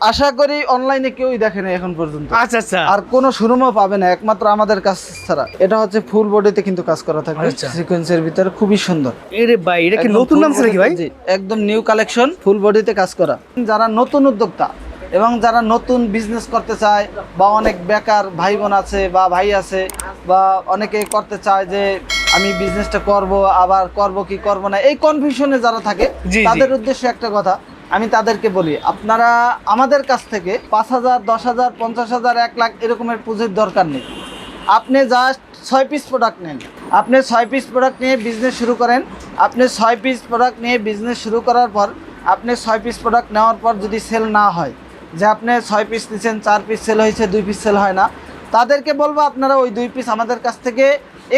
আশা করি অনলাইনে কেউই দেখে না এখন পর্যন্ত। আচ্ছা আচ্ছা। আর কোনো শোরুমও পাবে না একমাত্র আমাদের কাছ ছাড়া। এটা হচ্ছে ফুল বডিতে কিন্তু কাজ করা থাকবে আচ্ছা। সিকোয়েন্সের ভিতরে খুবই সুন্দর। এরে ভাই এটা কি নতুন নাম নাকি ভাই? একদম নিউ কালেকশন ফুল বডিতে কাজ করা। যারা নতুন উদ্যোক্তা এবং যারা নতুন বিজনেস করতে চায় বা অনেক বেকার ভাই বোন আছে বা ভাই আছে বা অনেকে করতে চায় যে আমি বিজনেসটা করব আবার করব কি করব না এই কনফিউশনে যারা থাকে। তাদের উদ্দেশ্যে একটা কথা আমি তাদেরকে বলি, আপনারা আমাদের কাছ থেকে পাঁচ হাজার, দশ হাজার, পঞ্চাশ হাজার, এক লাখ এরকমের পুঁজির দরকার নেই। আপনি জাস্ট ছয় পিস প্রোডাক্ট নেন। আপনি ছয় পিস প্রোডাক্ট নিয়ে বিজনেস শুরু করেন। আপনি ছয় পিস প্রোডাক্ট নিয়ে বিজনেস শুরু করার পর, আপনি ছয় পিস প্রোডাক্ট নেওয়ার পর যদি সেল না হয়, যে আপনি ছয় পিস নিচ্ছেন চার পিস সেল হয়েছে, দুই পিস সেল হয় না, তাদেরকে বলব আপনারা ওই দুই পিস আমাদের কাছ থেকে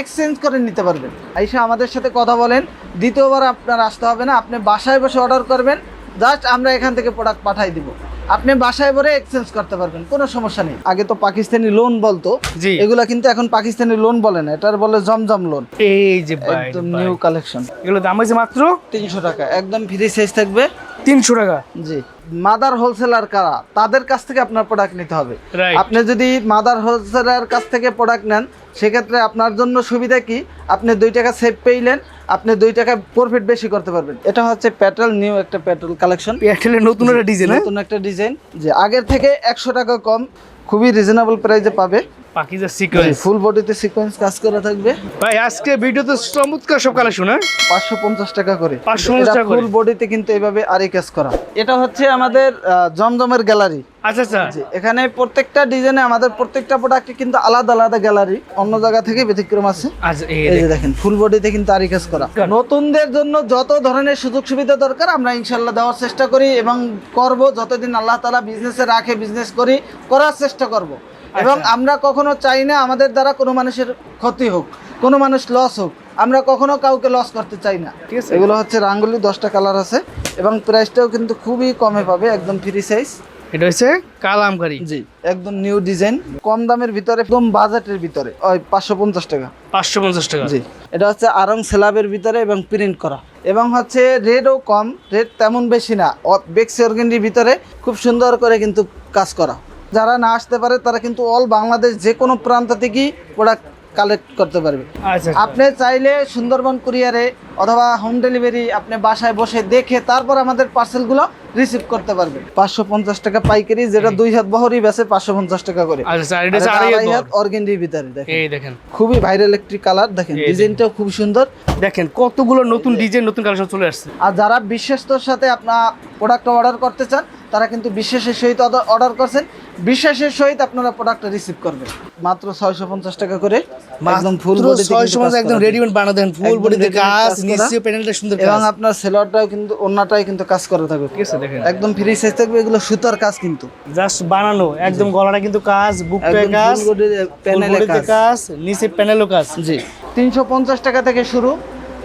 এক্সচেঞ্জ করে নিতে পারবেন। এসে আমাদের সাথে কথা বলেন। দ্বিতীয়বার আপনার আসতে হবে না। আপনি বাসায় বসে অর্ডার করবেন। জাস্ট আমরা এখান থেকে প্রোডাক্ট পাঠাই দিব। আপনি বাসায় বলে এক্সচেঞ্জ করতে পারবেন কোনো সমস্যা নেই। আগে তো পাকিস্তানি লোন বলতো। এগুলা কিন্তু এখন পাকিস্তানি লোন বলে না এটার বলে জমজম লোন এই যে একদম নিউ কালেকশন এগুলো দাম হয়েছে মাত্র? তিনশো টাকা একদম ফ্রি সাইজ থাকবে। তিনশো টাকা। জি। মাদার হোলসেলার কারা? তাদের কাছ থেকে আপনার প্রোডাক্ট নিতে হবে। আপনি যদি মাদার হোলসেলার কাছ থেকে প্রোডাক্ট নেন সেক্ষেত্রে আপনার জন্য সুবিধা কি? আপনি দুই টাকা সেভ পেইলেন আপনি দুই টাকা প্রফিট বেশি করতে পারবেন। এটা হচ্ছে পেট্রোল নিউ একটা পেট্রোল কালেকশন এয়ারটেলের নতুন একটা ডিজাইন নতুন একটা ডিজাইন যে আগের থেকে একশো টাকা কম খুবই রিজনেবল প্রাইসে পাবে। পাকিজা সিকোয়েন্স ফুল বডিতে সিকোয়েন্স কাজ করা থাকবে। ভাই আজকে ভিডিওতে চমৎকার সব কালেকশন হ্যাঁ? টাকা করে। 550 টাকা ফুল বডিতে কিন্তু এইভাবে আরি কাজ করা। এটা হচ্ছে আমাদের জমজমের গ্যালারি আচ্ছা আচ্ছা। এখানে প্রত্যেকটা ডিজাইনে আমাদের প্রত্যেকটা প্রোডাক্টে কিন্তু আলাদা আলাদা গ্যালারি অন্য জায়গা থেকে ব্যতিক্রম আছে। আচ্ছা এই এই যে দেখেন। ফুল বডিতে কিন্তু আরি কাজ করা। নতুনদের জন্য যত ধরনের সুযোগ সুবিধা দরকার আমরা ইনশাল্লাহ দেওয়ার চেষ্টা করি এবং করব। যতদিন আল্লাহ তালা বিজনেসে রাখে বিজনেস করি করার চেষ্টা করব। এবং আচ্ছা। আমরা কখনো চাই না আমাদের দ্বারা কোনো মানুষের ক্ষতি হোক কোনো মানুষ লস হোক। আমরা কখনো কাউকে লস করতে চাই না। ঠিক আছে। এগুলো হচ্ছে রাঙ্গুলি দশটা কালার আছে। এবং প্রাইসটাও কিন্তু খুবই কমে পাবে একদম ফ্রি সাইজ এটা হচ্ছে কালামকারি জি একদম নিউ ডিজাইন কম দামের ভিতরে একদম বাজেটের ভিতরে। ওই পাঁচশো পঞ্চাশ টাকা। পাঁচশো পঞ্চাশ টাকা। জি এটা হচ্ছে আরং স্ল্যাবের ভিতরে এবং প্রিন্ট করা। এবং হচ্ছে রেটও কম রেট তেমন বেশি না। বেক্সি অর্গেন্ডির ভিতরে খুব সুন্দর করে কিন্তু কাজ করা। যারা না আসতে পারে তারা কিন্তু অল বাংলাদেশ যে কোনো প্রান্ত থেকেই প্রোডাক্ট কালেক্ট করতে পারবে। আচ্ছা আপনি চাইলে সুন্দরবন কুরিয়ারে অথবা হোম ডেলিভারি আপনি বাসায় বসে দেখে তারপর আমাদের পার্সেলগুলো রিসিভ করতে পারবেন পাঁচশো পঞ্চাশ টাকা পাইকারি যেটা দুই হাত বহরই বেছে পাঁচশো পঞ্চাশ টাকা করে। আচ্ছা দেখেন। খুবই ভাইরাল একটি কালার দেখেন ডিজাইনটাও খুব সুন্দর। দেখেন কতগুলো নতুন ডিজাইন নতুন কালেকশন চলে আসছে। আর যারা বিশ্বাসের সাথে আপনার প্রোডাক্ট অর্ডার করতে চান তারা কিন্তু বিশ্বাসের সহিত অর্ডার করছেন। বিশ্বাসের সহিত আপনারা প্রোডাক্টটা রিসিভ করবেন। মাত্র ছয়শো পঞ্চাশ টাকা করে। একদম ফুল ছয়শো মাস একদম রেডিমেড বানা দেন ফুল বডিতে কাজ কাজ নিচে প্যানেলটা সুন্দর এবং আপনার সেলারটাও কিন্তু অন্যটাই কিন্তু কাজ করা থাকবে ঠিক আছে। দেখেন। একদম ফ্রি সাইজ থাকবে এগুলো সুতার কাজ কিন্তু। জাস্ট বানানো একদম গলাটা কিন্তু কাজ বুক কাজ প্যানেলে কাজ। নিচে প্যানেলও কাজ জি। তিনশো পঞ্চাশ টাকা থেকে শুরু।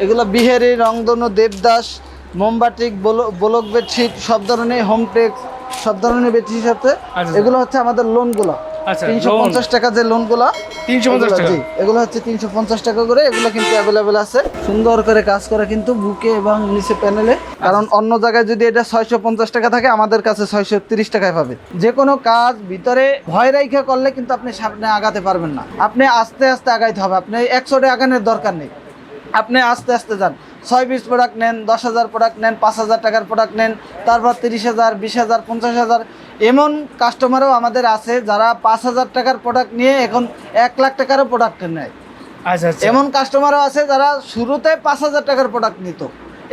এগুলো বিহারি রংধনু দেবদাস মোমবাটিক ব্লক বেডশিট সব ধরনের হোম টেক্স সব ধরনের বেডশিট আছে আচ্ছা। এগুলো হচ্ছে আমাদের লোনগুলো আচ্ছা, তিনশো পঞ্চাশ টাকা যে লোনগুলো 350 টাকা? এগুলো হচ্ছে তিনশো পঞ্চাশ টাকা করে এগুলো কিন্তু অ্যাভেলেবেল আছে। সুন্দর করে কাজ করা কিন্তু বুকে এবং নিচে প্যানেলে কারণ অন্য জায়গায় যদি এটা ছয়শো পঞ্চাশ টাকা থাকে আমাদের কাছে ছয়শো তিরিশ টাকায় পাবে। যে কোনো কাজ ভিতরে ভয় রাইখা করলে কিন্তু আপনি সামনে আগাতে পারবেন না। আপনি আস্তে আস্তে আগাইতে হবে। আপনি একশোটে আগানোর দরকার নেই। আপনি আস্তে আস্তে যান। ছয় পিস প্রোডাক্ট নেন দশ হাজার প্রোডাক্ট নেন পাঁচ হাজার টাকার প্রোডাক্ট নেন তারপর তিরিশ হাজার বিশ হাজার পঞ্চাশ হাজার এমন কাস্টমারও আমাদের আছে যারা পাঁচ হাজার টাকার প্রোডাক্ট নিয়ে এখন এক লাখ টাকারও প্রোডাক্ট নেয়। আচ্ছা আচ্ছা। এমন কাস্টমারও আছে যারা শুরুতে পাঁচ হাজার টাকার প্রোডাক্ট নিত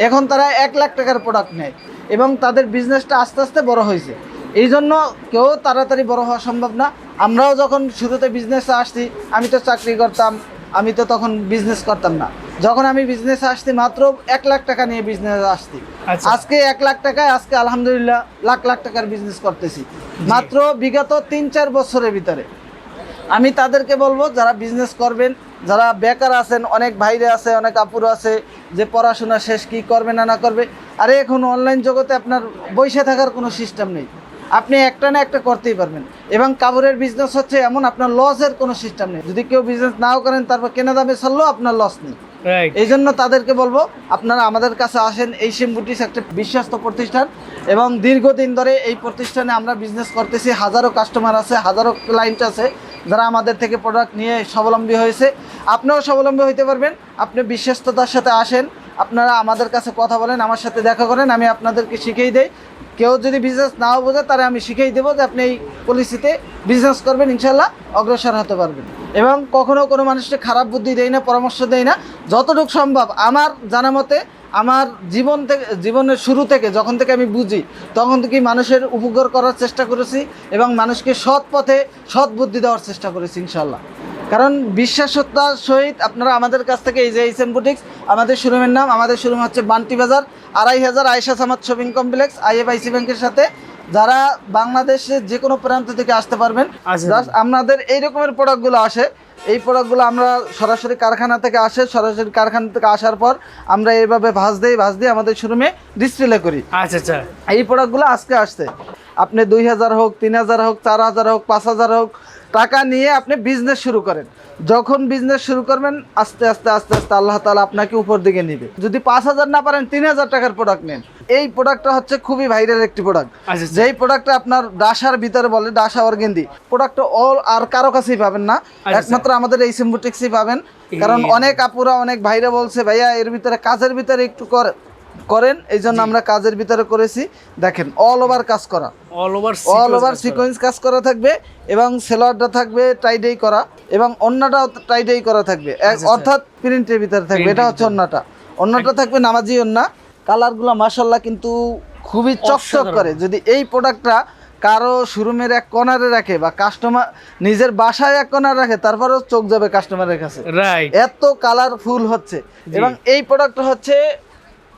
এখন তারা এক লাখ টাকার প্রোডাক্ট নেয় এবং তাদের বিজনেসটা আস্তে আস্তে বড় হয়েছে। এই জন্য কেউ তাড়াতাড়ি বড় হওয়া সম্ভব না। আমরাও যখন শুরুতে বিজনেসে আসছি আমি তো চাকরি করতাম আমি তো তখন বিজনেস করতাম না। যখন আমি বিজনেসে আসছি মাত্র এক লাখ টাকা নিয়ে বিজনেসে আসছি। আচ্ছা। আজকে এক লাখ টাকায় আজকে আলহামদুলিল্লাহ লাখ লাখ টাকার বিজনেস করতেছি। মাত্র বিগত তিন চার বছরের ভিতরে। আমি তাদেরকে বলব যারা বিজনেস করবেন যারা বেকার আছেন অনেক ভাইরে আছে অনেক আপুর আছে যে পড়াশোনা শেষ কি করবে না না করবে আরে এখন অনলাইন জগতে আপনার বসে থাকার কোনো সিস্টেম নেই। আপনি একটা না একটা করতেই পারবেন। এবং কাপড়ের বিজনেস হচ্ছে এমন আপনার লসের কোনো সিস্টেম নেই। যদি কেউ বিজনেস নাও করেন তারপর কেনা দামে ছাড়লেও আপনার লস নেই। এই জন্য তাদেরকে বলব আপনারা আমাদের কাছে আসেন এই বুটিক্স একটা বিশ্বস্ত প্রতিষ্ঠান এবং দীর্ঘদিন ধরে এই প্রতিষ্ঠানে আমরা বিজনেস করতেছি। হাজারো কাস্টমার আছে হাজারো ক্লায়েন্ট আছে যারা আমাদের থেকে প্রোডাক্ট নিয়ে স্বাবলম্বী হয়েছে। আপনিও স্বাবলম্বী হইতে পারবেন। আপনি বিশ্বস্ততার সাথে আসেন। আপনারা আমাদের কাছে কথা বলেন, আমার সাথে দেখা করেন, আমি আপনাদেরকে শিখিয়ে দেই। কেউ যদি বিজনেস নাও বোঝে তাহলে আমি শিখিয়ে দেবো যে আপনি এই পলিসিতে বিজনেস করবেন, ইনশাল্লাহ অগ্রসর হতে পারবেন। এবং কখনো কোনো মানুষকে খারাপ বুদ্ধি দেয় না, পরামর্শ দেয় না, যতটুকু সম্ভব আমার জানা মতে, আমার জীবন থেকে জীবনের শুরু থেকে যখন থেকে আমি বুঝি, তখন থেকেই মানুষের উপকার করার চেষ্টা করেছি এবং মানুষকে সৎ পথে সৎ বুদ্ধি দেওয়ার চেষ্টা করেছি, ইনশাল্লাহ। কারণ বিশ্বাসতার সহিত আপনারা আমাদের কাছ থেকে এই যে এইসএম বুটিক্স আমাদের শোরুমের নাম আমাদের শোরুম হচ্ছে বান্টি বাজার আড়াই হাজার Ayesha Samad shopping complex IFIC ব্যাংকের সাথে। যারা বাংলাদেশে যে কোনো প্রান্ত থেকে আসতে পারবেন আমাদের এই রকমের প্রোডাক্টগুলো আসে। এই প্রোডাক্টগুলো আমরা সরাসরি কারখানা থেকে আসে সরাসরি কারখানা থেকে আসার পর আমরা এইভাবে ভাঁজ দিই ভাঁজ দিয়ে আমাদের শোরুমে ডিসপ্লে করি। আচ্ছা আচ্ছা। এই প্রোডাক্টগুলো আজকে আসছে। আপনি দুই হাজার হোক তিন হাজার হোক চার হাজার হোক পাঁচ হাজার হোক টাকা নিয়ে আপনি বিজনেস শুরু করেন। যখন বিজনেস শুরু করবেন আস্তে আস্তে আস্তে আস্তে আল্লাহ তালা আপনাকে উপর দিকে নিবে। যদি পাঁচ হাজার না পারেন তিন হাজার টাকার প্রোডাক্ট নেন। এই প্রোডাক্টটা হচ্ছে খুবই ভাইরাল একটি প্রোডাক্ট আচ্ছা আচ্ছা। যেই প্রোডাক্টটা আপনার ডাসার ভিতরে বলে ডাসা অর্গেন্দি প্রোডাক্টটা অল আর কারও কাছেই পাবেন না। আচ্ছা। একমাত্র আমাদের এই সিম্বুটিক্সই পাবেন। কারণ অনেক আপুরা অনেক ভাইরা বলছে ভাইয়া এর ভিতরে কাজের ভিতরে একটু কর- করেন এই জন্য আমরা কাজের ভিতরে করেছি। দেখেন অল ওভার কাজ করা। All over all over sequence কাজ করা। থাকবে এবং সেলোয়ারটা থাকবে টাইডেই করা এবং অন্যটাও টাইডেই করা থাকবে। আচ্ছা, আচ্ছা। অর্থাৎ প্রিন্টের ভিতরে থাকবে। এটা হচ্ছে অন্যটা। অন্যটা থাকবে নামাজি অন্যা। কালারগুলো মাসাল্লাহ কিন্তু খুবই চকচক করে। যদি এই প্রোডাক্টটা কারও শোরুমের এক কর্নারে রাখে বা কাস্টমার নিজের বাসায় এক কর্নারে রাখে তারপরেও চোখ যাবে কাস্টমারের কাছে। এত কালারফুল হচ্ছে। এবং এই প্রোডাক্টটা হচ্ছে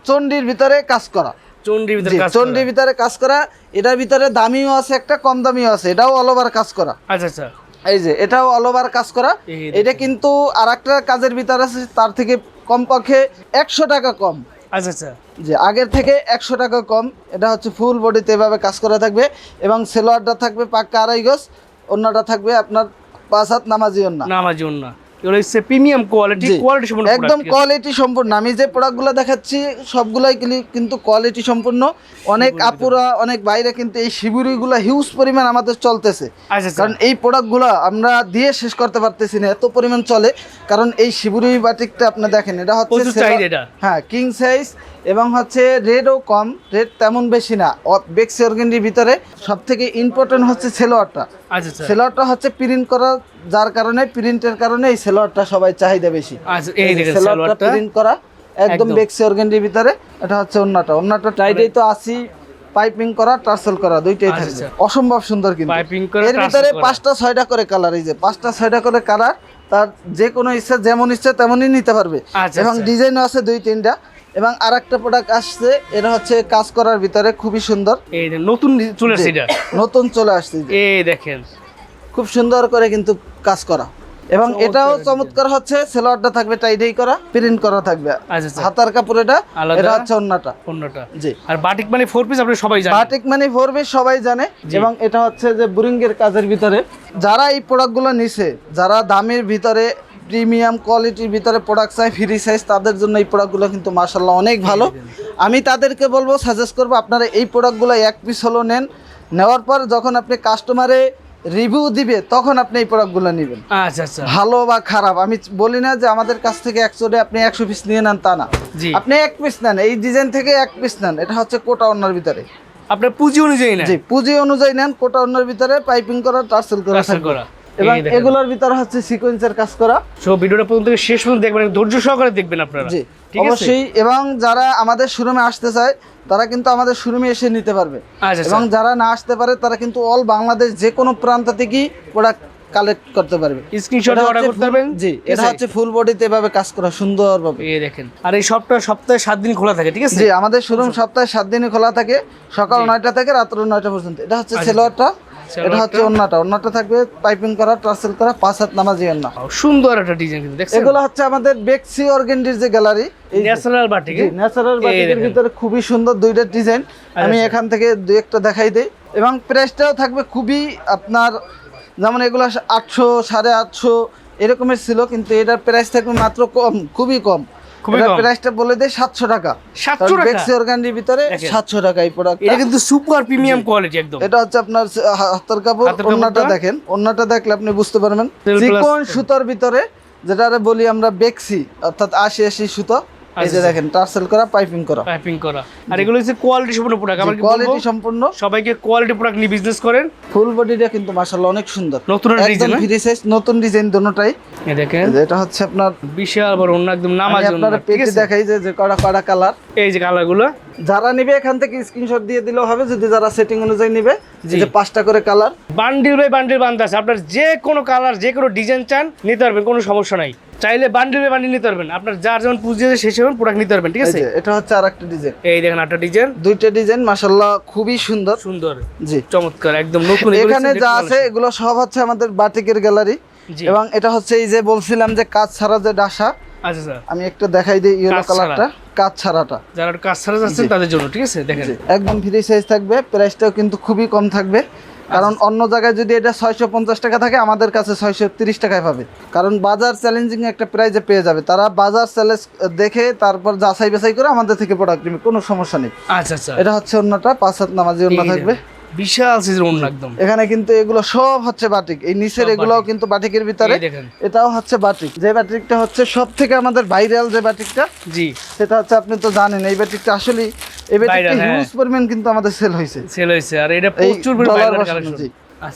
চন্ডির ভিতরে কাজ করা। চন্ডির ভিতরে কাজ চন্ডির করা। ভিতরে কাজ করা এটার ভিতরে দামিও আছে একটা কম দামিও আছে এটাও অল ওভার কাজ করা। আচ্ছা আচ্ছা। এই যে এটাও অল ওভার কাজ করা। এটা কিন্তু আর একটা কাজের ভিতরে আছে তার থেকে কমপক্ষে একশো টাকা কম। আচ্ছা আচ্ছা। যে আগের থেকে একশো টাকা কম এটা হচ্ছে ফুল বডিতে এভাবে কাজ করা থাকবে এবং সেলোয়ারটা থাকবে পাক্কা আড়াই গজ অন্যটা থাকবে আপনার পাঁচ হাত নামাজি অন্য। নামার জন্য এগুলো হচ্ছে প্রিমিয়াম কোয়ালিটি কোয়ালিটি সম্পূর্ণ একদম? কোয়ালিটি সম্পূর্ণ আমি যে প্রোডাক্টগুলো দেখাচ্ছি সবগুলাই কিন্তু কোয়ালিটি সম্পূর্ণ অনেক আপুরা অনেক বাইরে কিন্তু এই শিবিরগুলো হিউজ পরিমাণ আমাদের চলতেছে। আচ্ছা আচ্ছা। কারণ এই প্রোডাক্টগুলো আমরা দিয়ে শেষ করতে পারতেছি না এত পরিমাণ চলে। কারণ এই শিবুরি বাটিকটা আপনি দেখেন এটা হচ্ছে। হ্যাঁ কিং সাইজ এবং হচ্ছে রেডও কম রেড তেমন বেশি না। বেক্সি অর্গেন্ডির ভিতরে সব থেকে ইম্পর্টেন্ট হচ্ছে সেলোয়ারটা। আচ্ছা সেলোয়ারটা হচ্ছে প্রিন্ট করা যার কারণে প্রিন্টের কারণে এই সেলোয়ারটা সবাই চাহিদা বেশি। আচ্ছা সেলোয়ারটা প্রিন্ট করা একদম। বেক্সি অর্গেন্ডির ভিতরে এটা হচ্ছে অন্যটা। অন্যটা টাইডেই তো আসি পাইপিং করা টার্সেল করা দুইটাই আচ্ছা, থাকবে। আচ্ছা। অসম্ভব সুন্দর কিন্তু। এর ভিতরে পাঁচটা ছয়টা করে কালার এই যে পাঁচটা ছয়টা করে কালার তার যে কোনো ইচ্ছা যেমন ইচ্ছা তেমনই নিতে পারবে। আচ্ছা, এবং আচ্ছা। ডিজাইনও আছে দুই তিনটা। এবং আরেকটা প্রোডাক্ট আসছে এটা হচ্ছে কাজ করার ভিতরে খুবই সুন্দর। এই নতুন চলে আসছে নতুন চলে আসছে এই দেখেন। খুব সুন্দর করে কিন্তু কাজ করা। এবং এটাও চমৎকার হচ্ছে সেলোয়ারটা থাকবে টাইডেই করা প্রিন্ট করা থাকবে। আচ্ছা, আচ্ছা। হাতার কাপড় এটা এটা হচ্ছে অন্যটা। অন্যটা। জি। আর বাটিক মানে ফোর পিস আপনি সবাই জানেন? বাটিক মানে ফোরবে সবাই জানে এবং এটা হচ্ছে যে বুরিঙ্গের কাজের ভিতরে। যারা এই প্রোডাক্টগুলো নিছে যারা দামের ভিতরে প্রিমিয়াম কোয়ালিটির ভিতরে প্রোডাক্ট চাই ফ্রি সাইজ তাদের জন্য এই প্রোডাক্টগুলো কিন্তু মার্শাল্লাহ অনেক ভালো। আমি তাদেরকে বলব সাজেস্ট করব আপনারা এই প্রোডাক্টগুলো এক পিস হলো নেন। নেওয়ার পর যখন আপনি কাস্টমারে রিভিউ দিবে তখন আপনি এই প্রোডাক্টগুলো নেবেন। আচ্ছা আচ্ছা। ভালো বা খারাপ আমি বলি না যে আমাদের কাছ থেকে একশোটে আপনি একশো পিস নিয়ে নেন তা না। আপনি এক পিস নেন এই ডিজাইন থেকে এক পিস নেন এটা হচ্ছে কোটা অন্যার ভিতরে। আপনার পুঁজি অনুযায়ী নেন? জি পুঁজি অনুযায়ী নেন কোটা অন্যার ভিতরে পাইপিং করা টার্সেল করা। করা। এবং। এগুলোর ভিতরে হচ্ছে সিকোয়েন্সের কাজ করা। সো ভিডিওটা পর্যন্ত থেকে শেষ পর্যন্ত দেখবেন ধৈর্য সহকারে দেখবেন আপনারা। জি ঠিক আছে? অবশ্যই। এবং যারা আমাদের শোরুমে আসতে চায় তারা কিন্তু আমাদের শোরুমে এসে নিতে পারবে। আচ্ছা এবং আচ্ছা যারা না আসতে পারে তারা কিন্তু অল বাংলাদেশ যে কোনো প্রান্ত থেকেই প্রোডাক্ট কালেক্ট করতে পারবে। স্ক্রিনশট অর্ডার করতে পারবেন? জি এটা হচ্ছে ফুল বডিতে এভাবে কাজ করা সুন্দরভাবে। এই দেখেন। আর এই সপ্তাহে সপ্তাহে সাত দিন খোলা থাকে ঠিক আছে? জি আমাদের শোরুম সপ্তাহে সাত দিনে খোলা থাকে সকাল নয়টা থেকে রাত্র নয়টা পর্যন্ত। এটা হচ্ছে সেলোয়ারটা এটা হচ্ছে অন্যটা। অন্যটা থাকবে পাইপিং করা টার্সেল করা পাঁচ হাত নামাজি অন্য। সুন্দর একটা ডিজাইন কিন্তু দেখছেন? এগুলো হচ্ছে আমাদের বেক্সি অর্গেন্ডির যে গ্যালারি ন্যাচারাল বাটিক ন্যাচারাল বাটিকের ভিতরে খুবই সুন্দর দুইটা ডিজাইন। আমি আচ্ছা। এখান থেকে দুই একটা দেখাই দেই। এবং প্রাইসটাও থাকবে খুবই আপনার যেমন এগুলো আটশো সাড়ে আটশো এরকমের ছিল কিন্তু এটার প্রাইস থাকবে মাত্র কম খুবই কম। প্রাইসটা বলে দেয় সাতশো টাকা। 700 টাকা? বেক্সি ভিতরে। সাতশো টাকা এই প্রোডাক্ট এটা কিন্তু সুপার প্রিমিয়াম কোয়ালিটি একদম। এটা হচ্ছে আপনার হাতের কাপড় ওন্নাটা দেখেন। ওন্নাটা দেখলে আপনি বুঝতে পারবেন। চিকন সুতোর ভিতরে যেটা বলি আমরা বেক্সি অর্থাৎ আশি আশি সুতো এই যে। দেখেন টার্সেল করা পাইপিং করা। টাইপিং করা। আর এগুলো হচ্ছে কোয়ালিটি সম্পূর্ণ প্রোডাক্ট আমার কোয়ালিটি সম্পূর্ণ সবাইকে কোয়ালিটি প্রোডাক্ট নিয়ে বিজনেস করেন। ফুল বডিটা কিন্তু মাশাআল্লাহ অনেক সুন্দর। নতুন ডিজাইন ফ্রি সাইজ নতুন ডিজাইন এই দেখেন এটা হচ্ছে আপনার বিশাল বড় অন্য একদম আপনার পেটে দেখাই যে যে কড়া কড়া কালার এই যে কালারগুলো। যারা নিবে এখান থেকে স্ক্রিনশট দিয়ে দিলেও হবে। যদি যারা সেটিং অনুযায়ী নিবে যে পাঁচটা করে কালার বান্ডিল বাই বান্ডিল বান্ধা আছে। আপনার যে কোনো কালার যে কোনো ডিজাইন চান নিতে পারবেন কোনো সমস্যা নাই। চাইলে বান্ডিল বান্ডিল নিতে পারবেন। আপনার যার যেমন পুঁজি আছে সেই সেমন প্রোডাক্ট নিতে পারবেন ঠিক আছে? এটা হচ্ছে আরেকটা ডিজাইন এই দেখেন একটা ডিজাইন দুইটা ডিজাইন মাশাআল্লাহ খুবই সুন্দর। সুন্দর। জি। চমৎকার একদম নতুন এখানে যা আছে এগুলো সব হচ্ছে আমাদের বাটিকের গ্যালারি এবং এটা হচ্ছে এই যে বলছিলাম যে কাজ ছাড়া যে ডাসা আচ্ছা স্যার আমি একটু দেখাই দিই ইয়েলো কালারটা কাজ ছাড়াটা। যারা কাজ ছাড়া যাচ্ছেন তাদের জন্য ঠিক আছে? দেখেন। একদম ফ্রি সাইজ থাকবে প্রাইসটাও কিন্তু খুবই কম থাকবে। কারণ। অন্য জায়গায় যদি এটা ছয়শো পঞ্চাশ টাকা থাকে আমাদের কাছে ছয়শো তিরিশ টাকায় পাবে। কারণ বাজার চ্যালেঞ্জিং একটা প্রাইজে পেয়ে যাবে। তারা বাজার চ্যালেঞ্জ দেখে তারপর যাচাই বাছাই করে আমাদের থেকে প্রোডাক্ট নেবে কোনো সমস্যা নেই। আচ্ছা আচ্ছা। এটা হচ্ছে অন্যটা পাঁচ হাত নামাজি অন্য থাকবে। বিশাল অন্য একদম। এখানে কিন্তু এগুলো সব হচ্ছে বাটিক এই নিচের এগুলোও কিন্তু বাটিকের ভিতরে। এটাও হচ্ছে বাটিক যে বাটিকটা হচ্ছে সব থেকে আমাদের ভাইরাল যে বাটিকটা জি। সেটা হচ্ছে আপনি তো জানেন এই বাটিকটা আসলে এই বাটিকটা হ্যাঁ। হিউজ পরিমাণ কিন্তু আমাদের সেল হয়েছে। সেল হয়েছে আর এটা প্রচুর ডলার কালেকশন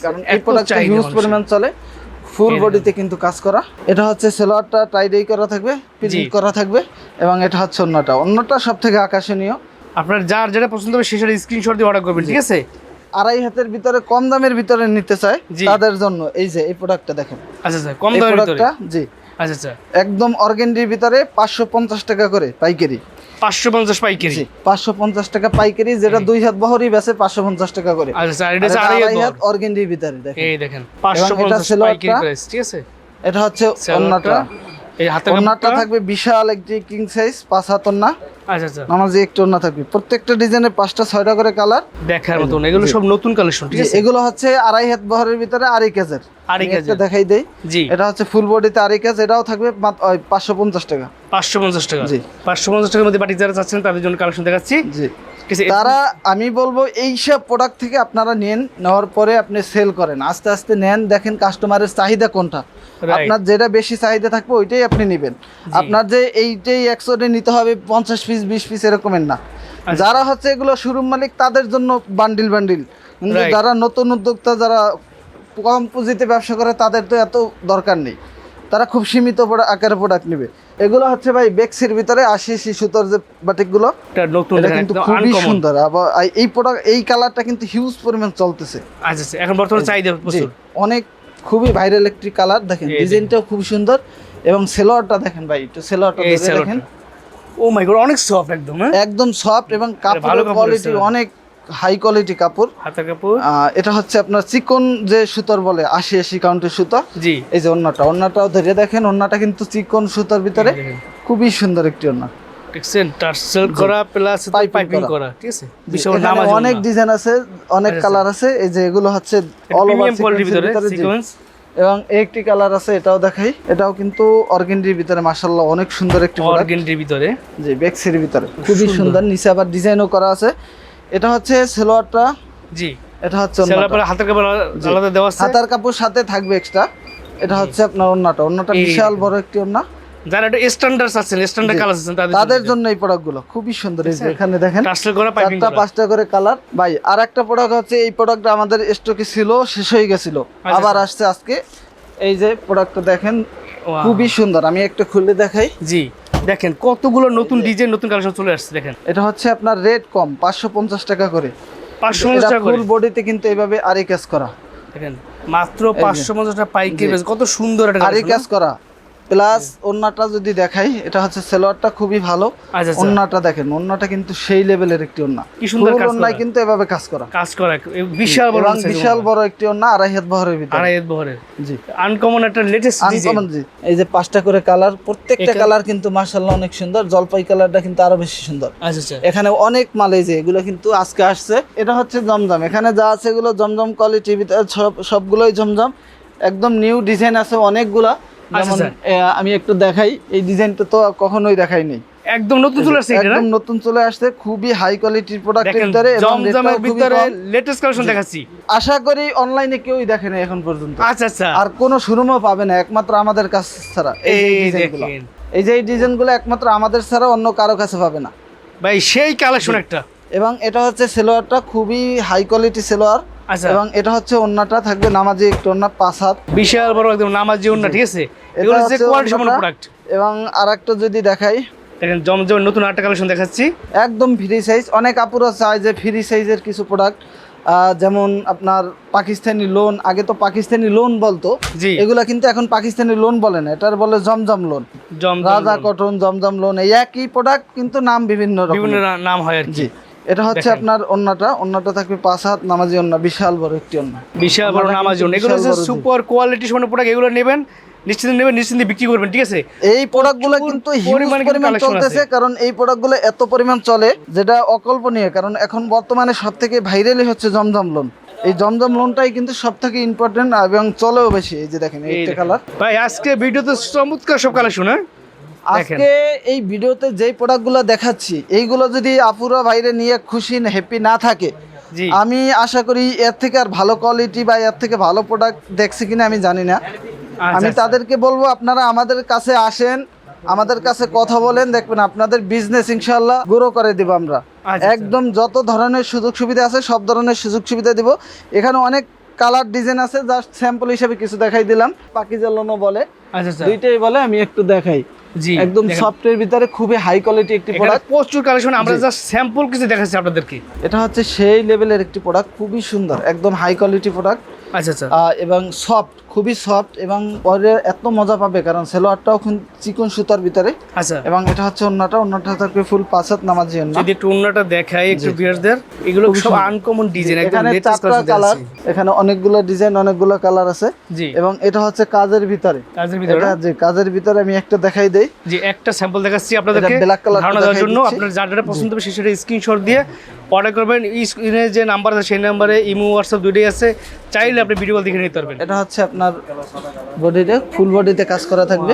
কারণ এই প্রোডাক্টটা হিউজ পরিমাণ চলে। ফুল বডিতে কিন্তু কাজ করা। এটা হচ্ছে সেলোয়ারটা টাইডাই করা থাকবে প্রিন্ট করা থাকবে এবং এটা হচ্ছে অন্যটা। অন্যটা সব থেকে আকর্ষণীয়। আপনার যার যেটা পছন্দ হবে সেটার স্ক্রিনশট দিয়ে অর্ডার করবেন ঠিক আছে? আড়াই হাতের ভিতরে কম দামের ভিতরে নিতে চায় তাদের জন্য। এই যে এই প্রোডাক্টটা দেখেন। আচ্ছা আচ্ছা কম দামের প্রোডাক্টটা জি। আচ্ছা আচ্ছা। একদম অর্গেন্ডির ভিতরে পাঁচশো পঞ্চাশ টাকা করে পাইকারি। পাঁচশো পঞ্চাশ পাইকারি। পাঁচশো পঞ্চাশ টাকা পাইকারি যেটা দুই হাত বহরই বেছে পাঁচশো পঞ্চাশ টাকা করে। আচ্ছা আচ্ছা অর্গেন্ডির ভিতরে দেখেন। এই দেখেন পাঁচশো পঞ্চাশ পাইকারি প্রাইস ঠিক আছে? এটা হচ্ছে অন্যটা। এই হাতে অন্যটা থাকবে বিশাল একটি কিং সাইজ পাঁচ হাত অন্যা আচ্ছা আচ্ছা। নামাজি একটু থাকবে। প্রত্যেকটা ডিজাইনে পাঁচটা ছয়টা করে কালার দেখার মতন এগুলো সব নতুন কালেকশন ঠিক আছে? এগুলো হচ্ছে আড়াই হাত বহরের ভিতরে আড়াই কেজের। আড়াই আমি দেখাই দেই। জি। এটা হচ্ছে ফুল বডিতে আড়াই কেজ। এটাও থাকবে পাঁচশো পঞ্চাশ টাকা। পাঁচশো পঞ্চাশ টাকা। জি। পাঁচশো পঞ্চাশ টাকার মধ্যে বাটি যারা চাচ্ছেন তাদের জন্য কালেকশন দেখাচ্ছি। জি। তারা আমি বলব এই সব প্রোডাক্ট থেকে আপনারা নেন নেওয়ার পরে আপনি সেল করেন। আস্তে আস্তে নেন। দেখেন কাস্টমারের চাহিদা কোনটা. আপনার যেটা বেশি চাহিদা থাকবে ওইটাই আপনি নেবেন। আপনার যে এইটাই একশোটে নিতে হবে পঞ্চাশ পিস বিশ পিস এরকমের না। আচ্ছা। যারা হচ্ছে এগুলো শোরুম মালিক তাদের জন্য বান্ডিল বান্ডিল কিন্তু যারা নতুন উদ্যোক্তা যারা কম পুঁজিতে ব্যবসা করে তাদের তো এত দরকার নেই। তারা খুব সীমিত আকারে প্রোডাক্ট নেবে। এগুলো হচ্ছে ভাই বেক্সির ভিতরে আশি আশি সুতোর যে বাটিকগুলো এটা কিন্তু খুবই সুন্দর। আবার এই- এই প্রোডাক্ট এই কালারটা কিন্তু হিউজ পরিমাণ চলতেছে। আচ্ছা আচ্ছা। এখন বর্তমানে চাহিদা অনেক খুবই ভাইরাল একটি কালার দেখেন ডিজাইনটাও খুব সুন্দর এবং সেলোয়ারটা দেখেন ভাই একটু সেলোয়ারটা। দেখেন। ও মাই গড অনেক সফট একদম হ্যাঁ? একদম সফট এবং কাপড়ের কোয়ালিটি অনেক হাই কোয়ালিটি কাপড়। হাতের কাপড়। এটা হচ্ছে আপনার চিকন যে সুতোর বলে আশি আশি কাউন্টের সুতা। জি। এই যে অন্যটা অন্যটাও ধরে দেখেন অন্যটা কিন্তু চিকন সুতোর ভিতরে খুবই সুন্দর একটি অন্য দেখছেন টার্সেল করা প্লাস পাইপিং করা। করা ঠিক আছে? বিশাল এখানে নামাজ অনেক ডিজাইন আছে অনেক। কালার আছে এই যে এগুলো হচ্ছে অল ওভার কোয়ালিটির ভিতরে ভিতরে সিকোয়েন্স এবং একটি কালার আছে এটাও দেখাই। এটাও কিন্তু অর্গেন্ডির ভিতরে মাশাল্লাহ অনেক সুন্দর একটি অর্গেন্ডির ভিতরে। জি বেক্সির ভিতরে খুবই সুন্দর। নিচে আবার ডিজাইনও করা আছে। এটা হচ্ছে সেলোয়ারটা। জি। এটা হচ্ছে হাতের কাপড় আলাদা দেওয়া আছে? হাতার কাপড় সাথে থাকবে এক্সট্রা এটা হচ্ছে আপনার অন্যটা অন্যটা বিশাল বড় একটি অন্য যারা একটু স্ট্যান্ডার্ড আছেন স্ট্যান্ডার্ড কালার আছেন তাদের জন্য এই প্রোডাক্টগুলো খুবই সুন্দর। এই যে এখানে দেখেন চারটা পাঁচটা করে কালার ভাই আর একটা প্রোডাক্ট হচ্ছে এই প্রোডাক্টটা আমাদের স্টকে ছিল শেষ হয়ে গেছিল। আচ্ছা, আবার আসছে আজকে। এই যে প্রোডাক্টটা দেখেন খুবই সুন্দর। আমি একটু খুলে দেখাই। জি দেখেন কতগুলো নতুন ডিজাইন নতুন কালেকশন চলে আসছে দেখেন। এটা হচ্ছে আপনার রেট কম পাঁচশো পঞ্চাশ টাকা করে। পাঁচশো পঞ্চাশ টাকা ফুল বডিতে কিন্তু এইভাবে আরি কাজ করা। দেখেন মাত্র পাঁচশো পঞ্চাশ টাকা পাইকারি কত সুন্দর একটা আরি কাজ করা। প্লাস ওন্নাটা যদি দেখাই এটা হচ্ছে সেলোয়ারটা খুবই ভালো। আচ্ছা আচ্ছা। ওন্নাটা দেখেন ওন্নাটা কিন্তু সেই লেভেলের একটি ওন্না। কি সুন্দর কাজ ওন্নায় করা। কিন্তু এভাবে কাজ করা। কাজ করা বিশাল বড় বিশাল বড় একটি ওন্না আড়াই হাত বহরের ভিতরে। আড়াই হাত বহরের। জি। আনকমন একটা লেটেস্ট আনকমন জি। এই যে পাঁচটা করে কালার প্রত্যেকটা কালার কিন্তু মার্শাল্লাহ অনেক সুন্দর জলপাই কালারটা কিন্তু আরও বেশি সুন্দর। আচ্ছা আচ্ছা। এখানে অনেক মাল এই যে এগুলো কিন্তু আজকে আসছে। এটা হচ্ছে জমজম। এখানে যা আছে এগুলো জমজম কোয়ালিটি সব সবগুলোই জমজম। একদম নিউ ডিজাইন আছে অনেকগুলা। যেমন আমি একটু দেখাই। এই ডিজাইনটা তো কখনোই দেখাই নাই। একদম নতুন চলে আসছে একদম নতুন চলে আসছে খুবই হাই কোয়ালিটির প্রোডাক্টের দেখেন ভিতরে এবং জমজমের ভিতরে লেটেস্ট কালেকশন দেখাচ্ছি। আশা করি অনলাইনে কেউই দেখে না এখন পর্যন্ত। আচ্ছা আচ্ছা। আর কোনো শোরুমও পাবে না একমাত্র আমাদের কাছ ছাড়া। এই ডিজাইনগুলো দেখেন। এই যে এই ডিজাইনগুলো একমাত্র আমাদের ছাড়া অন্য কারও কাছে পাবে না। ভাই সেই কালেকশন একটা। এবং এটা হচ্ছে সেলোয়ারটা খুবই হাই কোয়ালিটি সেলোয়ার আচ্ছা এবং এটা হচ্ছে অন্যটা থাকবে নামাজি একটু অন্য পাঁচ হাত। বিশাল বড় একদম নামাজি না ঠিক আছে? এগুলো হচ্ছে কোয়ালিটি সম্পন্ন প্রোডাক্ট এবং আর একটা যদি দেখাই। দেখেন জমজমের নতুন আরেকটা কালেকশন দেখাচ্ছি। একদম ফ্রি সাইজ অনেক আপুরা চায় যে ফ্রি সাইজের কিছু প্রোডাক্ট যেমন আপনার পাকিস্তানি লোন আগে তো পাকিস্তানি লোন বলতো। এগুলা কিন্তু এখন পাকিস্তানি লোন বলে না এটার বলে জমজম লোন রাজা। কটন জমজম লোন এই একই প্রোডাক্ট কিন্তু নাম বিভিন্ন বিভিন্ন নাম হয় আর কি। এটা হচ্ছে আপনার অন্যটা অন্যটা থাকবে পাঁচ হাত নামাজি অন্য বিশাল বড় একটি অন্য। বিশাল বড় নামাজি কিন্তু এগুলো হচ্ছে। সুপার কোয়ালিটি সম্পন্ন প্রোডাক্ট এগুলো নেবেন নিশ্চিন্তে নেবেন নিশ্চিন্তে বিক্রি করবেন ঠিক আছে? এই প্রোডাক্টগুলো কিন্তু হিউজ পরিমাণ চলতেছে কারণ এই প্রোডাক্টগুলো এত পরিমাণ চলে যেটা অকল্পনীয় কারণ এখন বর্তমানে সব থেকে ভাইরালই হচ্ছে জমজম লোন এই জমজম লোনটাই কিন্তু সব থেকে ইম্পর্টেন্ট এবং চলেও বেশি এই যে দেখেন এই এইটা কালার ভাই আজকে ভিডিওতে চমৎকার সব কালেকশন হ্যাঁ? দেখেন। আজকে এই ভিডিওতে যেই প্রোডাক্টগুলো দেখাচ্ছি এইগুলো যদি আপুরা বাইরে নিয়ে খুশি হ্যাপি না থাকে আমি আশা করি এর থেকে আর ভালো কোয়ালিটি বা এর থেকে ভালো প্রোডাক্ট দেখছি কিনা আমি জানি না। আচ্ছা, আমি আচ্ছা। তাদেরকে বলব আপনারা আমাদের কাছে আসেন আমাদের কাছে কথা বলেন দেখবেন আপনাদের বিজনেস ইনশাল্লাহ গ্রো করে দেবো আমরা। আচ্ছা। একদম যত ধরনের সুযোগ সুবিধা আছে সব ধরনের সুযোগ সুবিধা দিব। এখানে অনেক কালার ডিজাইন আছে জাস্ট স্যাম্পল হিসেবে কিছু দেখাই দিলাম। পাকিজা লোনও বলে। দুইটাই বলে আমি একটু দেখাই। একদম। সফটের ভিতরে খুবই হাই কোয়ালিটি একটি প্রোডাক্ট প্রচুর কালেকশন আমরা। জাস্ট স্যাম্পল কিছু দেখাচ্ছি আপনাদেরকে। এটা হচ্ছে সেই লেভেলের একটি প্রোডাক্ট খুবই সুন্দর একদম হাই কোয়ালিটি প্রোডাক্ট আচ্ছা আচ্ছা। এবং সফট খুবই সফট এবং পরে এত মজা পাবে কারণ সেলোয়ারটাও চিকন সুতার ভিতরে। আচ্ছা। এবং এটা হচ্ছে অন্যটা অন্যটা থাকবে ফুল পাঁচাত নামাজি অন্য। যদি একটু অন্যটা দেখাই একটু জি। ভিউয়ারদের এগুলো সব আনকমন ডিজাইন একদম এখানে লেটেস্ট চারটা কালার এখানে অনেকগুলো ডিজাইন অনেকগুলো কালার আছে। জি। এবং এটা হচ্ছে কাজের ভিতরে। কাজের ভিতরে? এটা যে কাজের ভিতরে আমি একটা দেখাই দেই। যে একটা স্যাম্পল দেখাচ্ছি আপনাদেরকে। black colour ধারণা দেওয়ার জন্য। আপনার যার যেটা পছন্দ হবে সেটা স্ক্রিনশট দিয়ে অর্ডার করবেন। স্ক্রিনে যে নাম্বার আছে সেই নাম্বারে ইমো হোয়াটসঅ্যাপ দুটোই আছে। চাইলে আপনি ভিডিও কল দেখে নিতে পারবেন। এটা হচ্ছে আপনার বডিতে ফুল বডিতে কাজ করা থাকবে।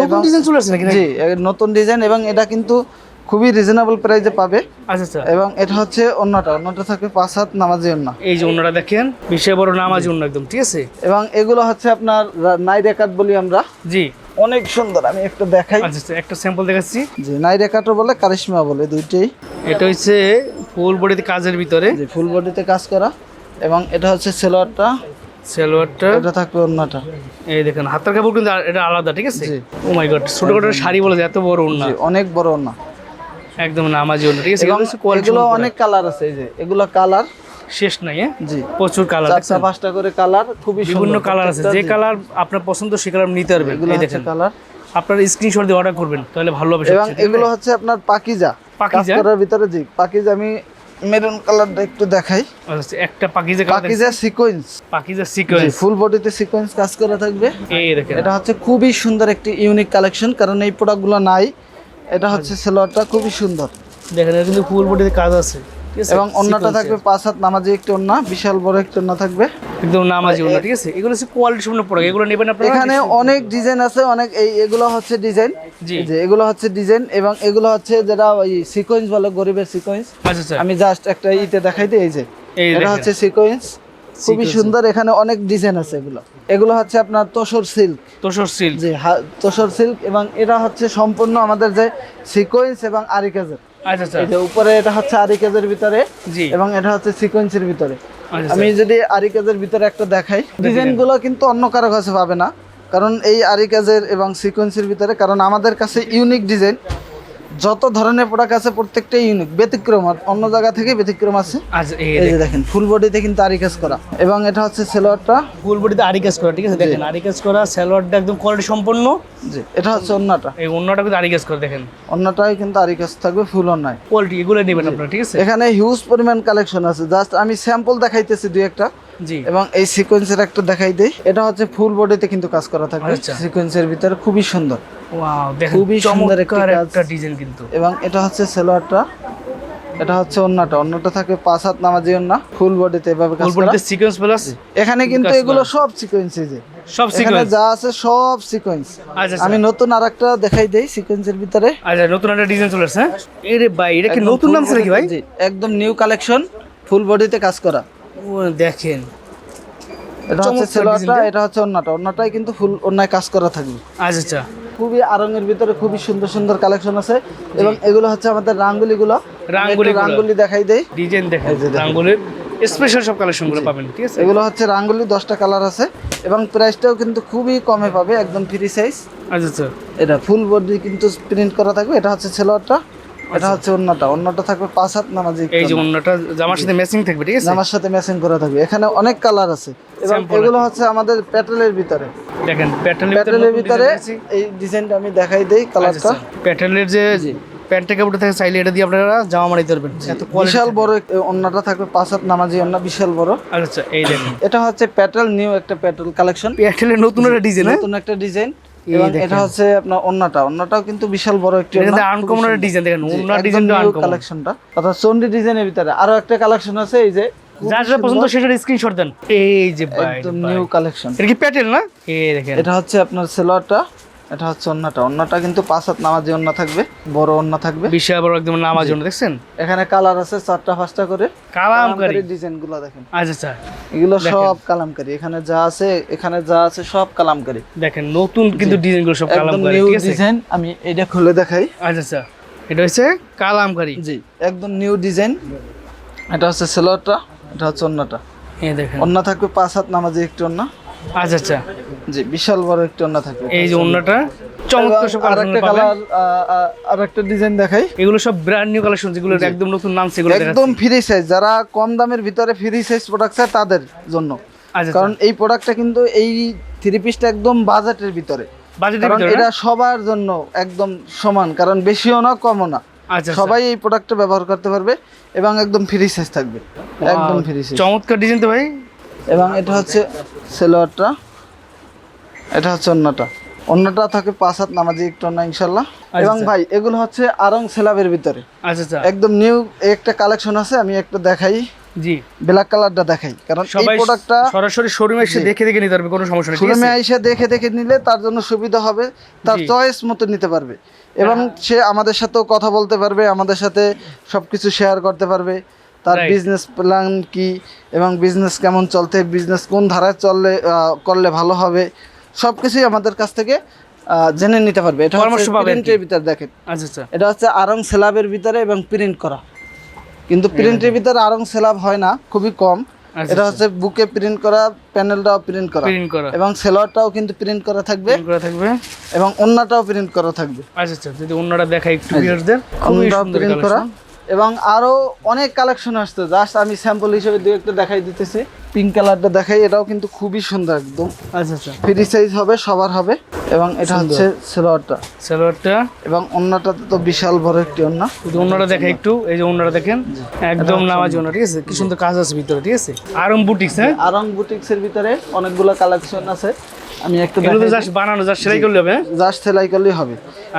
নতুন ডিজাইন চলে আসছে নাকি জি নতুন ডিজাইন এবং এটা কিন্তু খুবই রিজনেবল প্রাইসে পাবে। আচ্ছা আচ্ছা। এবং এটা হচ্ছে অন্যটা। অন্যটা থাকবে পাঁচ হাত নামাজি অন্য। এই যে অন্যটা দেখেন বিশাল বড় নামাজ অন্য একদম ঠিক আছে? এবং এগুলো হচ্ছে আপনার নাইরে কাট বলি আমরা। জি। অনেক সুন্দর আমি একটু দেখাই। আচ্ছা আচ্ছা একটা স্যাম্পল দেখাচ্ছি। জি নাইরে কাটও বলে কারিশমা বলে দুইটাই। এটা হচ্ছে ফুল বডিতে কাজের ভিতরে। যে ফুল বডিতে কাজ করা। এবং এটা হচ্ছে সেলোয়ারটা সালোয়ারটা। এটা থাকবে অন্যটা এই দেখেন হাতের কাপড় কিন্তু এটা আলাদা ঠিক আছে? ও মাই গড ছোটখাটো শাড়ি বলে এত বড় ওড়না। অনেক বড় না একদম নামাজি ওড়না ঠিক আছে? এগুলো অনেক কালার আছে এই যে এগুলো কালার শেষ নাই হ্যাঁ? জি। প্রচুর কালার চারটা পাঁচটা করে কালার খুবই বিভিন্ন কালার আছে যে কালার আপনার পছন্দ সে কালার নিতে পারবেন। এই দেখেন। কালার আপনার স্ক্রিনশট দিয়ে অর্ডার করবেন তাহলে ভালো হবে এবং এগুলো হচ্ছে আপনার পাকিজা। কাজ পাকিজা? ভিতরে জি পাকিজা আমি মেরুন কালারটা একটু দেখাই। আচ্ছা, একটা Pakiza Pakiza sequence Pakiza sequence full বডিতে সিকোয়েন্স কাজ করা থাকবে। এই দেখেন। এটা হচ্ছে খুবই সুন্দর একটি ইউনিক কালেকশন কারণ এই প্রোডাক্টগুলো নাই। এটা হচ্ছে সেলোয়ারটা খুবই সুন্দর। দেখেন কিন্তু ফুল বডিতে কাজ আছে। এবং অন্যটা থাকবে পাঁচ হাত নামাজি একটি অন্য বিশাল বড় একটি অন্য থাকবে। একদম নামাজি ঠিক আছে? এগুলো হচ্ছে কোয়ালিটি প্রোডাক্ট এগুলো নেবেন আপনারা? এখানে অনেক ডিজাইন আছে অনেক এই এগুলো হচ্ছে ডিজাইন জি। যে এগুলো হচ্ছে ডিজাইন এবং এগুলো হচ্ছে যেটা ওই সিকোয়েন্স বলে গরিবের সিকোয়েন্স আচ্ছা আচ্ছা। আমি জাস্ট একটা ইতে দেখাই দিই এই যে। এটা হচ্ছে সিকোয়েন্স খুবই সুন্দর এখানে অনেক ডিজাইন আছে এগুলো। এগুলো হচ্ছে আপনার তোষর সিল্ক তোষর সিল্ক হা- তোষর সিল্ক এবং এটা হচ্ছে সম্পূর্ণ আমাদের যে সিকোয়েন্স এবং আরিকাজের। আচ্ছা আচ্ছা। উপরে এটা হচ্ছে ভিতরে জি। এবং এটা হচ্ছে সিকোয়েন্সের ভিতরে। আচ্ছা আমি যদি ভিতরে একটা দেখাই ডিজাইনগুলো কিন্তু অন্য কারও কাছে পাবে না। কারণ এই আরিকাজের এবং সিকোয়েন্সের ভিতরে কারণ আমাদের কাছে ইউনিক ডিজাইন। যত ধরনের প্রোডাক্ট আছে প্রত্যেকটাই ইউনিক ব্যতিক্রম আর অন্য জায়গা থেকে ব্যতিক্রম আছে। এই যে দেখেন। ফুল বডিতে কিন্তু আরিকাজ করা। এবং এটা হচ্ছে সেলোয়ারটা। ফুল বডিতে আরি কাজ করা ঠিক আছে? দেখেন আরি কাজ করা সালোয়ারটা একদম কোয়ালিটি সম্পন্ন। জি এটা হচ্ছে অন্যটা। এই অন্যটা কিন্তু আরি কাজ করা দেখেন। অন্যটাই কিন্তু আরিকাজ থাকবে ফুল অন্যায়। কোয়ালিটি এগুলো নেবেন আপনারা ঠিক আছে? এখানে হিউজ পরিমাণ কালেকশন আছে। জাস্ট আমি স্যাম্পল দেখাইতেছি দুই একটা। এবং এই সিকোয়েন্সের একটা দেখাই দেই। এটা হচ্ছে ফুল বডিতে কিন্তু কাজ করা থাকবে। আচ্ছা। সিকোয়েন্সের ভিতরে খুবই সুন্দর। ওয়াও দেখেন খুবই সুন্দর একটি ডিজাইন কিন্তু। এবং এটা হচ্ছে সেলোয়ারটা। এটা হচ্ছে অন্যটা অন্যটা থাকে পাঁচ হাত নামাজি অন্য ফুল বডিতে এভাবে কাজ করা। ফুলপুরিতে সিকোয়েন্স প্লাস এখানে কিন্তু এগুলো সব সিকোয়েন্সে যে সব সিকোয়েন্স যা আছে সব সিকোয়েন্স আচ্ছা আমি নতুন আরেকটা দেখাই দেই সিকোয়েন্সের ভিতরে। আচ্ছা নতুন একটা ডিজাইন চলে আসছে হ্যাঁ? এরে ভাই এটা কি একদম নতুন full নামছে নাকি ভাই? জি, একদম নিউ কালেকশন ফুল বডিতে কাজ করা। দেখেন। এটা হচ্ছে সেলোয়ারটা এটা হচ্ছে অন্যটা। অন্যটাই কিন্তু ফুল অন্যায় কাজ করা থাকবে। আচ্ছা। আচ্ছা খুবই আরঙের ভিতরে খুবই সুন্দর সুন্দর কালেকশন আছে। এবং এগুলো হচ্ছে আমাদের রাঙ্গুলি গুলো রাঙ্গুলিগুলো। রাঙ্গুলি দেখাই দেই। ডিজাইন দেখেন এই যে স্পেশাল সব কালেকশনগুলো পাবেন ঠিক আছে? এগুলো হচ্ছে রাঙ্গুলি দশটা কালার আছে। এবং প্রাইসটাও কিন্তু খুবই কমে পাবে একদম ফ্রি সাইজ আচ্ছা আচ্ছা। এটা ফুল বডি কিন্তু প্রিন্ট করা থাকবে। এটা হচ্ছে সেলোয়ারটা এটা হচ্ছে অন্যটা অন্যটা থাকবে পাঁচ হাত নামাজি এই যে অন্যটা জামার সাথে ম্যাচিং থাকবে ঠিক আছে? জামার সাথে ম্যাচিং করা থাকবে। এখানে অনেক কালার আছে। এবং এগুলো হচ্ছে আমাদের প্যাটেলের ভিতরে। দেখেন প্যাটেলের প্যাটেলের ভিতরে এই ডিজাইনটা আমি দেখাই দেই আচ্ছা, কালারটা প্যাটেলের যে প্যান্টের কাপড়টা থাকে চাইলে এটা দিয়ে আপনারা জামা মারিতে পারবেন বিশাল বড় থাকবে পাঁচ হাত নামাজি অন্য বিশাল বড়। আচ্ছা আচ্ছা এই দেখেন। এটা হচ্ছে প্যাটেল নিউ একটা প্যাটেল কালেকশন প্যাটেলের নতুন একটা ডিজাইন হ্যাঁ? নতুন একটা ডিজাইন। এটা হচ্ছে আপনার অন্যটা অন্যটাও কিন্তু বিশাল বড় একটি আনকমন ডিজাইন দেখেন অন্য ডিজাইনটা আনকমন কালেকশনটা অর্থাৎ চন্ডি ডিজাইনের ভিতরে। আরও একটা কালেকশন আছে এই যে যার যেটা পছন্দ সেটার স্ক্রিনশট দেন। এই যে একদম নিউ কালেকশন এটা কি প্যাটেল না? এই দেখেন। এটা হচ্ছে আপনার সেলোয়ারটা এটা হচ্ছে অন্যটা। অন্যটা কিন্তু পাঁচ হাত নামাজি অন্য থাকবে বড় অন্য থাকবে। বিশাল বড় একদম নামার জন্য দেখছেন? এখানে কালার আছে চারটা পাঁচটা করে। কালামকারী। ডিজাইনগুলো দেখেন। আচ্ছা আচ্ছা। এগুলো সব কালামকারী। এখানে যা আছে এখানে যা আছে সব কালামকারী। দেখেন নতুন কিন্তু ডিজাইনগুলো সব কালামকারী নিউ ঠিক আছে? ডিজাইন আমি এটা খুলে দেখাই। আচ্ছা আচ্ছা। এটা হচ্ছে কালামকারী। জি একদম নিউ ডিজাইন। এটা হচ্ছে সেলোয়ারটা এটা হচ্ছে অন্যটা। এই দেখেন। অন্য থাকবে পাঁচ হাত নামাজি একটু অন্য। আচ্ছা আচ্ছা। জি বিশাল বড় একটু থাকবে। এই যে অন্যটা চমৎকার সব আর একটা পাবেন কালার আর ডিজাইন দেখাই। এগুলো সব ব্র্যান্ড নিউ কালেকশন যেগুলো একদম নতুন নাম সেগুলো একদম ফ্রি সাইজ যারা কম দামের ভিতরে ফ্রি সাইজ প্রোডাক্ট চায় তাদের জন্য। আচ্ছা কারণ এই প্রোডাক্টটা কিন্তু এই থ্রি পিসটা একদম বাজেটের ভিতরে। বাজেটের কারণ এটা সবার জন্য একদম সমান কারণ বেশিও না কমও না। আচ্ছা সবাই এই প্রোডাক্টটা ব্যবহার করতে পারবে এবং একদম ফ্রি সাইজ থাকবে। একদম ফ্রি সাইজ চমৎকার ডিজাইন তো ভাই। এবং এটা হচ্ছে সেলোয়ারটা। এটা হচ্ছে অন্যটা। অন্যটা থাকে পাঁচ হাত নামাজি একটু অন্য ইনশাল্লাহ এবং আচ্ছা। ভাই এগুলো হচ্ছে আরং সেলাবের ভিতরে। আচ্ছা আচ্ছা। একদম নিউ একটা কালেকশন আছে আমি একটা দেখাই। জি। ব্ল্যাক কালারটা দেখাই কারণ এই প্রোডাক্টটা সরাসরি শোরুমে এসে দেখে দেখে নিতে পারবে কোনো সমস্যা নেই ঠিক শোরুমে এসে দেখে দেখে নিলে তার জন্য সুবিধা হবে তার। হ্যাঁ। চয়েস মতো নিতে পারবে। এবং সে আমাদের সাথেও কথা বলতে পারবে আমাদের সাথে সবকিছু শেয়ার করতে পারবে। তার বিজনেস প্ল্যান কি এবং বিজনেস কেমন চলতে বিজনেস কোন ধারায় চললে করলে ভালো হবে সব কিছুই আমাদের কাছ থেকে জেনে নিতে পারবে। এটা পরামর্শ প্রিন্টের ভিতরে দেখেন। আচ্ছা আচ্ছা। এটা হচ্ছে আরং সেলাবের ভিতরে এবং প্রিন্ট করা। কিন্তু প্রিন্টের ভিতরে আরং সেলাব হয় না খুবই কম। আচ্ছা, এটা হচ্ছে বুকে প্রিন্ট করা প্যানেলটাও প্রিন্ট করা। প্রিন্ট করা। এবং সেলোয়ারটাও কিন্তু প্রিন্ট করা থাকবে। থাকবে। এবং অন্যটাও প্রিন্ট করা থাকবে। আচ্ছা আচ্ছা। যদি অন্যটা দেখাই একটু ভিউয়ারদের খুবই সুন্দর প্রিন্ট করা। এবং আরও অনেক কালেকশন আসছে জাস্ট আমি স্যাম্পল হিসেবে দু একটা দেখাই দিতেছি। পিঙ্ক কালারটা দেখাই এটাও কিন্তু খুবই সুন্দর একদম। আচ্ছা আচ্ছা। ফ্রি সাইজ হবে সবার হবে। এবং এটা হচ্ছে সেলোয়ারটা। সালোয়ারটা? এবং অন্যটা তো বিশাল বড় একটি অন্য। যদি অন্যটা দেখাই একটু এই যে অন্যটা দেখেন। একদম নামাজ অন্য ঠিক আছে? কি সুন্দর কাজ আছে ভিতরে ঠিক আছে? আরম বুটিক্স হ্যাঁ? আরং বুটিক্সের ভিতরে অনেকগুলো কালেকশন আছে। আমি একটা এগুলো জাস্ট বানানো জাস্ট সেলাই করলে হবে হ্যাঁ? জাস্ট সেলাই করলেই হবে।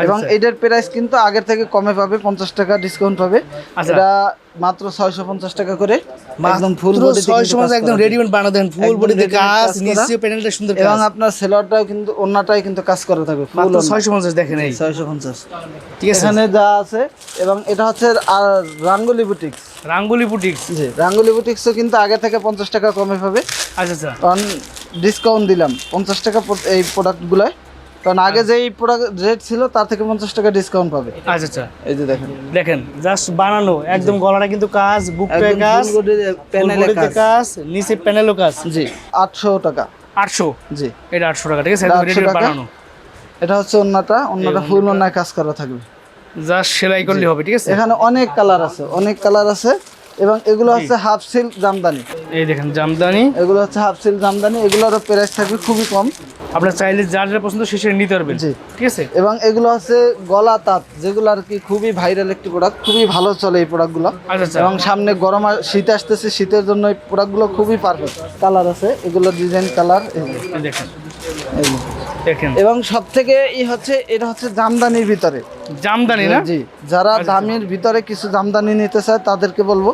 এবং আচ্ছা। এটার প্রাইস কিন্তু আগের থেকে কমে পাবে পঞ্চাশ টাকা ডিসকাউন্ট পাবে। আচ্ছা। এটা মাত্র ছয়শো পঞ্চাশ টাকা করে। একদম ফুল সময় কাজ একদম করা। রেডিমেড বানা দেন ফুল বডিতে ready-made কাজ নিচে প্যানেলটা সুন্দর এবং আপনার সেলোয়ারটাও কিন্তু অন্যটাই কিন্তু কাজ করা থাকবে মাত্র ছয়শো পঞ্চাশ দেখেন এই। ছয়শো পঞ্চাশ। ঠিক আছে। এখানে যা আছে এবং এটা হচ্ছে আর রাঙ্গুলি বুটিক্স রাঙ্গুলি বুটিক্স জি রাঙ্গুলি বুটিক্সও কিন্তু আগে থেকে পঞ্চাশ টাকা কমে পাবে। আচ্ছা আচ্ছা। কারণ ডিসকাউন্ট দিলাম। পঞ্চাশ টাকা এই প্রোডাক্টগুলোয় কারণ আগে যেই প্রোডাক্ট রেট ছিল তার থেকে পঞ্চাশ টাকা ডিসকাউন্ট পাবে। আচ্ছা আচ্ছা। এই যে দেখেন। দেখেন জাস্ট বানানো একদম গলাটা কিন্তু কাজ বুকটা কাজ প্যানেলে কাজ। নিচে প্যানেলও কাজ। জি আটশো টাকা। আটশো? জি। এটা আটশো টাকা ঠিক আছে? এটা একদম 800 রেডি টাকা। বানানো। এটা হচ্ছে অন্যটা অন্যটা ফুল অন্যায় কাজ করা থাকবে। জাস্ট সেলাই করলে হবে ঠিক আছে? এখানে অনেক কালার আছে অনেক কালার আছে। এবং এগুলো হচ্ছে হাফ সিল্ক জামদানি। এই দেখেন জামদানি। এগুলো হচ্ছে হাফ সিল্ক জামদানি এগুলোর প্রাইস থাকবে খুবই কম। আপনার চাইলে যার যা পছন্দ সে সেটা নিতে পারবেন। জি। ঠিক আছে? এবং এগুলো হচ্ছে গলা তাঁত যেগুলো আর কি খুবই ভাইরাল একটি প্রোডাক্ট খুবই ভালো চলে এই প্রোডাক্টগুলো আচ্ছা আচ্ছা। এবং সামনে গরম আর- শীত আসতেছে শীতের জন্য এই প্রোডাক্টগুলো খুবই পারফেক্ট কালার আছে এগুলো ডিজাইন কালার এই দেখেন। দেখেন। এবং সব থেকে ই হচ্ছে এটা হচ্ছে জামদানির ভিতরে। জামদানি না? জি যারা আচ্ছা, দামের ভিতরে কিছু জামদানি নিতে চায় তাদেরকে বলব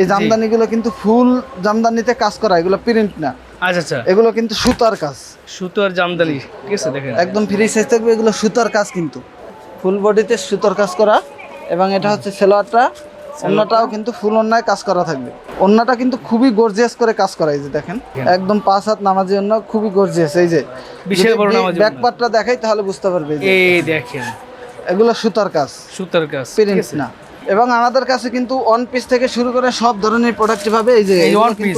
এই জামদানিগুলো কিন্তু ফুল জামদানিতে কাজ করা এগুলো প্রিন্ট না। আচ্ছা আচ্ছা। এগুলো কিন্তু সুতার কাজ। সুতো আর জামদানি ঠিক আছে দেখেন। একদম ফ্রি সাইজ থাকবে এগুলো সুতার কাজ কিন্তু। ফুল বডিতে সুতার কাজ করা এবং এটা হচ্ছে সেলোয়ারটা। অন্যটাও কিন্তু ফুল অন্যায় কাজ করা থাকবে। অন্যটা কিন্তু খুবই গর্জিয়াস করে কাজ করা এই যে দেখেন। একদম পাঁচ হাত নামাজি অন্য খুবই গর্জিয়াস এই যে। বিশাল বড় নামাজি দেখাই তাহলে বুঝতে পারবে এই দেখেন। এগুলো সুতার কাজ। সুতার কাজ প্রিন্ট না। এবং আমাদের কাছে কিন্তু ওয়ান পিস থেকে শুরু করে সব ধরনের প্রোডাক্ট পাবে এই যে?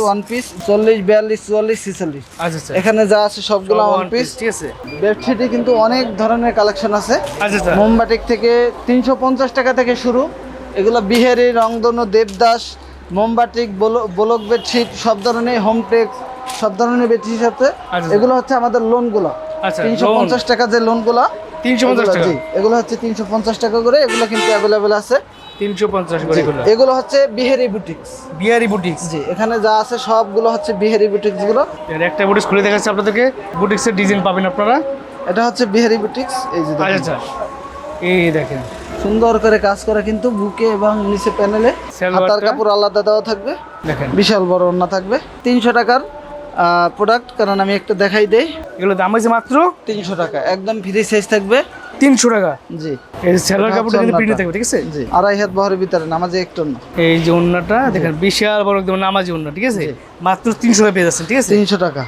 ওয়ান পিস চল্লিশ বিয়াল্লিশ চুয়াল্লিশ ছিচল্লিশ আচ্ছা আচ্ছা। এখানে যা আছে সবগুলো ওয়ান পিস ঠিক আছে। বেডশিটে কিন্তু অনেক ধরনের কালেকশন আছে। আচ্ছা আচ্ছা। মোমবাটিক থেকে তিনশো পঞ্চাশ টাকা থেকে শুরু। এগুলো বিহারি রংধনু দেবদাস মোমবাটিক বলো- ব্লক বেডশিট সব ধরনের হোম টেক্স সব ধরনের বেডশিট আছে আচ্ছা। এগুলো হচ্ছে আমাদের লোনগুলো আচ্ছা, তিনশো পঞ্চাশ টাকা যে লোনগুলো 350 টাকা? এগুলো হচ্ছে তিনশো পঞ্চাশ টাকা করে এগুলো কিন্তু অ্যাভেলেবেল আছে। তিনশো পঞ্চাশ করে এগুলো? এগুলো হচ্ছে বিহারি বুটিক্স বিহারি বুটিক্স জি এখানে যা আছে সবগুলো হচ্ছে বিহারি বুটিক্সগুলো। এর একটা বুটিক্স খুলে দেখাচ্ছি আপনাদেরকে। বুটিক্সের ডিজাইন পাবেন আপনারা। এটা হচ্ছে বিহারি বুটিক্স এই যে। আচ্ছা আচ্ছা। এই দেখেন। সুন্দর করে কাজ করা কিন্তু বুকে এবং নিচে প্যানেলে হাতার কাপড় আলাদা দেওয়া থাকবে। দেখেন। বিশাল বড় ওড়না থাকবে। তিনশো টাকার প্রোডাক্ট কারণ আমি একটা দেখাই দেই। এগুলো দাম হয়েছে মাত্র? তিনশো টাকা একদম ফ্রি সাইজ থাকবে। তিনশো টাকা? জি। এই সেলার এটা কাপড়টা কিন্তু প্রিন্ট থাকবে ঠিক আছে? জি আড়াই হাত বহরের ভিতরে নামাজে একটু না। এই যে ওন্নাটা দেখেন বিশাল বড় একদম নামাজি ওন্না ঠিক আছে? মাত্র তিনশো টাকা পেয়ে যাচ্ছেন ঠিক আছে? তিনশো টাকা।